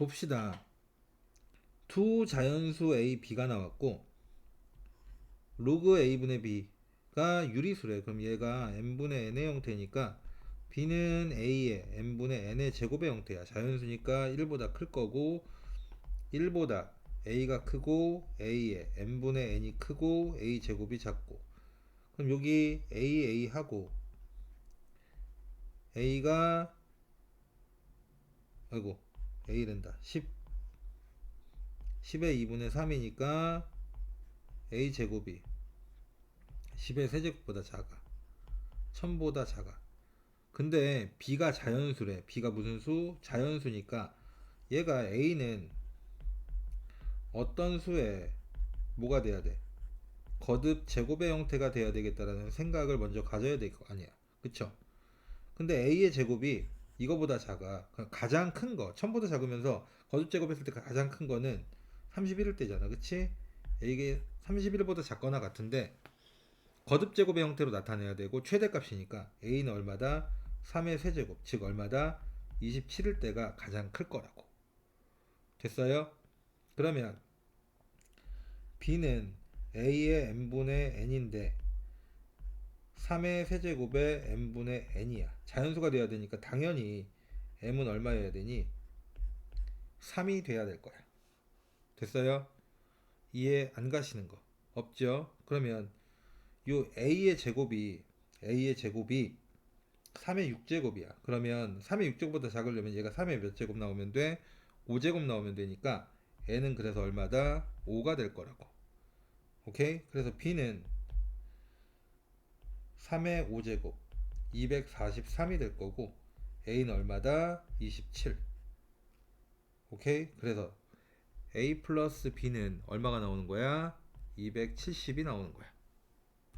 봅시다. 두 자연수 a, b가 나왔고 로그 a분의 b가 유리수래. 그럼 얘가 n분의 n의 형태니까 b는 a의 n분의 n의 제곱의 형태야. 자연수니까 1보다 클 거고 1보다 a가 크고 a의 n분의 n이 크고 a 제곱이 작고 그럼 여기 a a 하고 a가 아이고 a랜다 10 10의 2분의 3이니까 a 제곱이 10의 세제곱보다 작아 1000보다 작아 근데 b가 자연수래 b가 무슨 수? 자연수니까 얘가 a는 어떤 수에 뭐가 돼야 돼? 거듭 제곱의 형태가 돼야 되겠다라는 생각을 먼저 가져야 될 거 아니야 그쵸? 근데 a의 제곱이 이거보다 작아 가장 큰 거, 1000보다 작으면서 거듭 제곱했을 때 가장 큰 거는 31일 때잖아 그치? 이게 31보다 작거나 같은데 거듭 제곱의 형태로 나타내야 되고 최대값이니까 a는 얼마다? 3의 세제곱 즉 얼마다? 27일 때가 가장 클 거라고 됐어요? 그러면 b는 a의 n분의 n인데 3의 세제곱에 n분의 n이야 자연수가 돼야 되니까 당연히 m은 얼마여야 되니? 3이 돼야 될 거야 됐어요? 이해 안 가시는 거 없죠? 그러면 요 a의 제곱이 a의 제곱이 3의 6제곱이야. 그러면 3의 6제곱보다 작으려면 얘가 3의 몇 제곱 나오면 돼? 5제곱 나오면 되니까 n은 그래서 얼마다? 5가 될 거라고. 오케이? 그래서 b는 3의 5제곱 243이 될 거고 a는 얼마다? 27. 오케이? 그래서 a 플러스 b는 얼마가 나오는 거야? 270이 나오는 거야.